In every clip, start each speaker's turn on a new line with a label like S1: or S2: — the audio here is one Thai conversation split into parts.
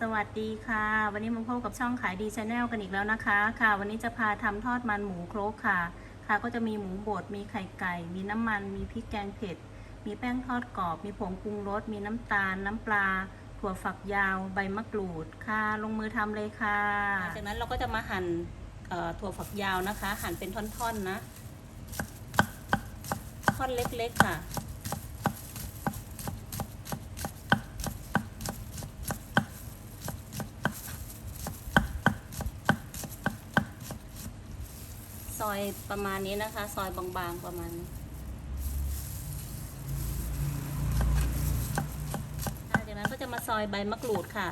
S1: สวัสดีค่ะ วันนี้มาพบกับช่องขายดีชาแนลกันอีกแล้วนะคะค่ะ วันนี้จะพาทำทอดมันหมูโครกค่ะ ค่ะก็จะมีหมูบดมีไข่ไก่ มีน้ำมัน มีพริกแกงเผ็ด มีแป้งทอดกรอบ มีผงปรุงรส มีน้ำตาล น้ำปลา ถั่วฝักยาว ใบมะกรูดค่ะ ลงมือทำเลยค่ะจากนั้นเราก็จะมาหั่นเอ่อถั่วฝักยาวนะคะ หั่นเป็นท่อนๆนะท่อนเล็กๆค่ะ ซอยประมาณนี้นะคะ ซอยบางๆประมาณจากนั้นก็จะมาซอยใบมะกรูดค่ะ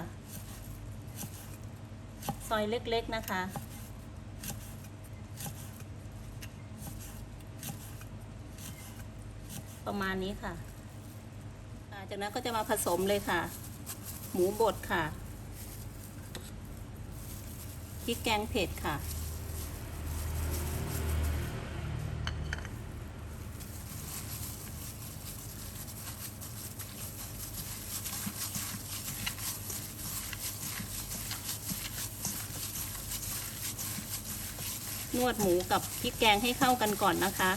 S1: ซอยเล็กๆนะคะประมาณนี้ค่ะ จากนั้นก็จะมาผสมเลยค่ะ หมูบดค่ะ พริกแกงเผ็ดค่ะ นวดหมูกับพริกแกงให้เข้ากันก่อนนะคะ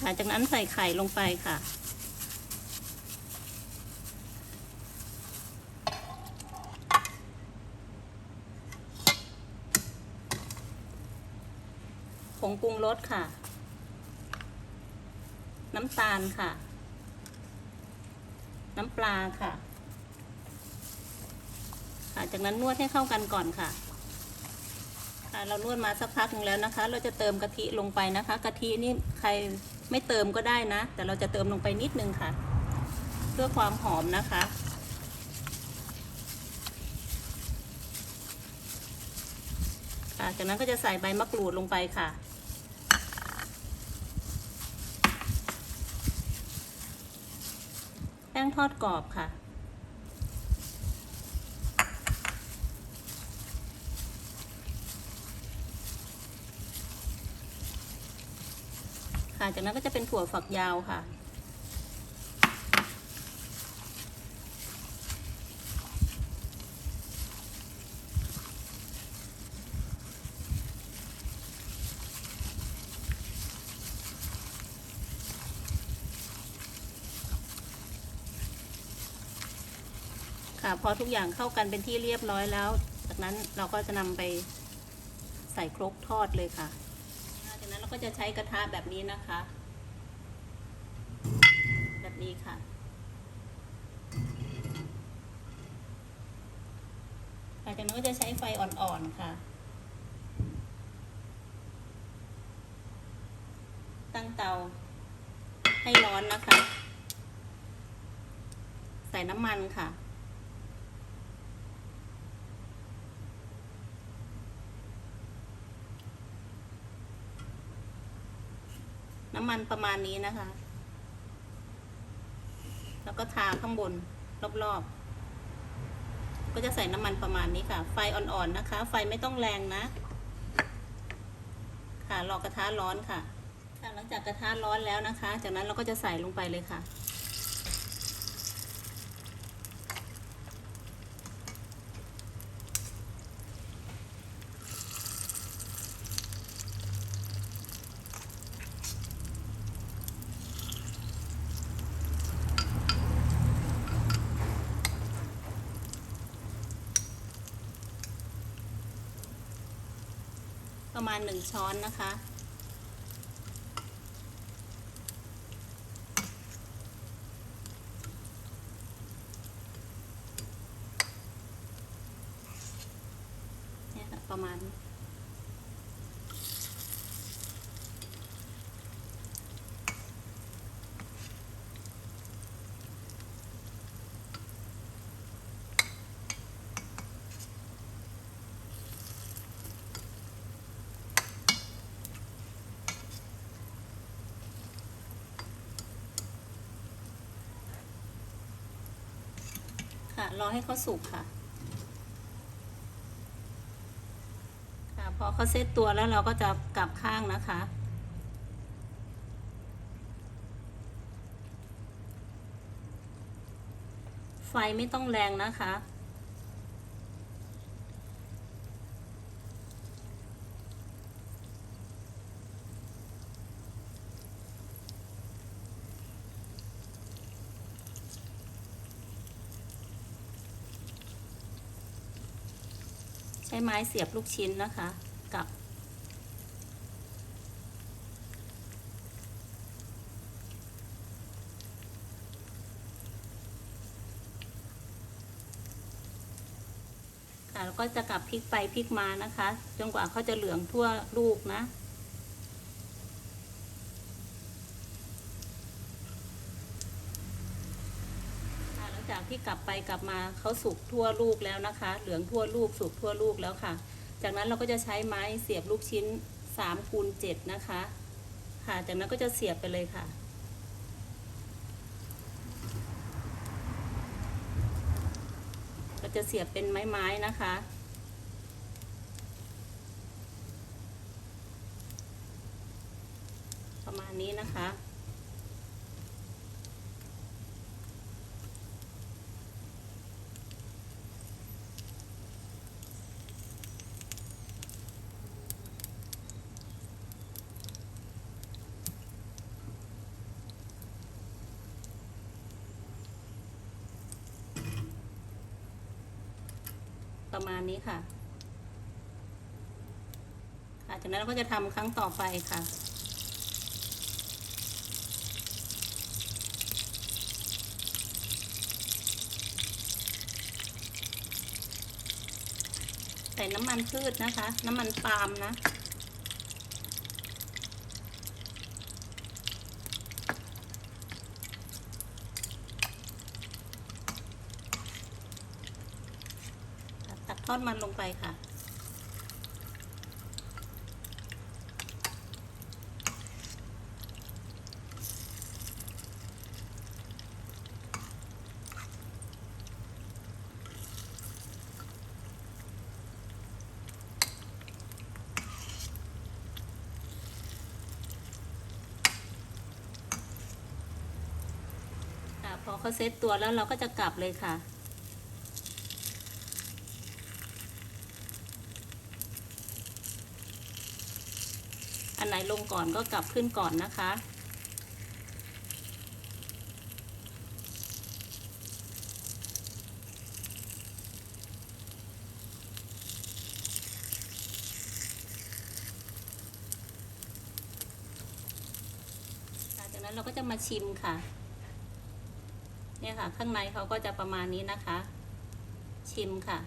S1: ค่ะจากนั้นใส่ไข่ลงไปค่ะ งปรุงรสค่ะ น้ำตาลค่ะ น้ำปลาค่ะ ค่ะ จากนั้นนวดให้เข้ากันก่อนค่ะค่ะเรานวดมาสักพักหนึงแล้วนะคะ เราจะเติมกะทิลงไปนะคะ กะทินี่ใครไม่เติมก็ได้นะ แต่เราจะเติมลงไปนิดนึงค่ะ เพื่อความหอมนะคะค่ะจากนั้นก็จะใส่ใบมะกรูดลงไปค่ะ แป้ง ทอดกรอบค่ะ ค่ะ จากนั้นก็จะเป็นถั่วฝักยาวค่ะ ค่ะ พอทุกอย่างเข้ากันเป็นที่เรียบร้อยแล้ว จากนั้นเราก็จะนำไปใส่ครกทอดเลยค่ะจากนั้นเราก็จะใช้กระทะแบบนี้นะคะ แบบนี้ค่ะค่ะจากนั้นก็จะใช้ไฟอ่อนๆค่ะ ตั้งเตาให้ร้อนนะคะ ใส่น้ำมันค่ะ น้ำมันประมาณนี้นะคะ แล้วก็ทาข้างบนรอบๆ ก็จะใส่น้ำมันประมาณนี้ค่ะ ไฟอ่อนๆนะคะ ไฟไม่ต้องแรงนะ ค่ะรอกระทะร้อนค่ะค่ะหลังจากกระทะร้อนแล้วนะคะ จากนั้นเราก็จะใส่ลงไปเลยค่ะ ประมาณหนึ่งช้อนนะคะนี่ค่ะประมาณ รอให้เขาสุกค่ะ ค่ะ พอเขาเซตตัวแล้วเราก็จะกลับข้างนะคะ ไฟไม่ต้องแรงนะคะ ใช้ไม้เสียบลูกชิ้นนะคะ กับ ค่ะแล้วก็จะกลับพลิกไปพลิกมานะคะ จนกว่าเขาจะเหลืองทั่วลูกนะ ค่ะหลัง จากที่กลับไปกลับมาเขาสุกทั่วลูกแล้วนะคะ เหลืองทั่วลูกสุกทั่วลูกแล้วค่ะ จากนั้นเราก็จะใช้ไม้เสียบลูกชิ้น3คูณ7นะคะ ค่ะจากนั้นก็จะเสียบไปเลยค่ะเราจะเสียบเป็นไม้ๆนะคะประมาณนี้นะคะ ประมาณนี้ค่ะค่ะจากนั้นเราก็จะทำครั้งต่อไปค่ะใส่น้ำมันพืชนะคะ น้ำมันปาล์มนะ ตักทอ ดมันลงไปค่ะค่ะ พอเขาเซตตัวแล้วเราก็จะกลับเลยค่ะ อันไหน ลงก่อนก็กลับขึ้นก่อนนะคะ หลังจากนั้นเราก็จะมาชิมค่ะ เนี่ยค่ะ ข้างในเขาก็จะประมาณนี้นะคะ ชิมค่ะ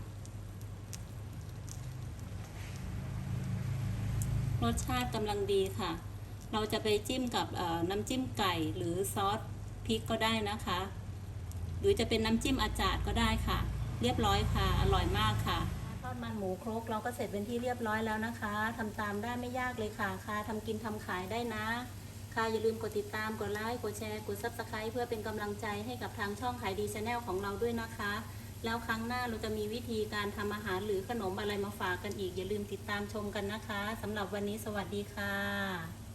S1: รสชาติกำลังดีค่ะ เราจะไปจิ้มกับน้ำจิ้มไก่หรือซอสพริกก็ได้นะคะ หรือจะเป็นน้ำจิ้มอาจารย์ก็ได้ค่ะ เรียบร้อยค่ะ อร่อยมากค่ะทอดมันหมูครกเราก็เสร็จเป็นที่เรียบร้อยแล้วนะคะทำตามได้ไม่ยากเลยค่ะค่ะทำกินทำขายได้นะค่ะอย่าลืมกดติดตามกดไลค์กดแชร์กด subscribe เพื่อเป็นกำลังใจให้กับทางช่องขายดีชาแนลของเราด้วยนะคะ แล้วครั้งหน้าเราจะมีวิธีการทำอาหารหรือขนมอะไรมาฝากกันอีก อย่าลืมติดตามชมกันนะคะสำหรับวันนี้สวัสดีค่ะ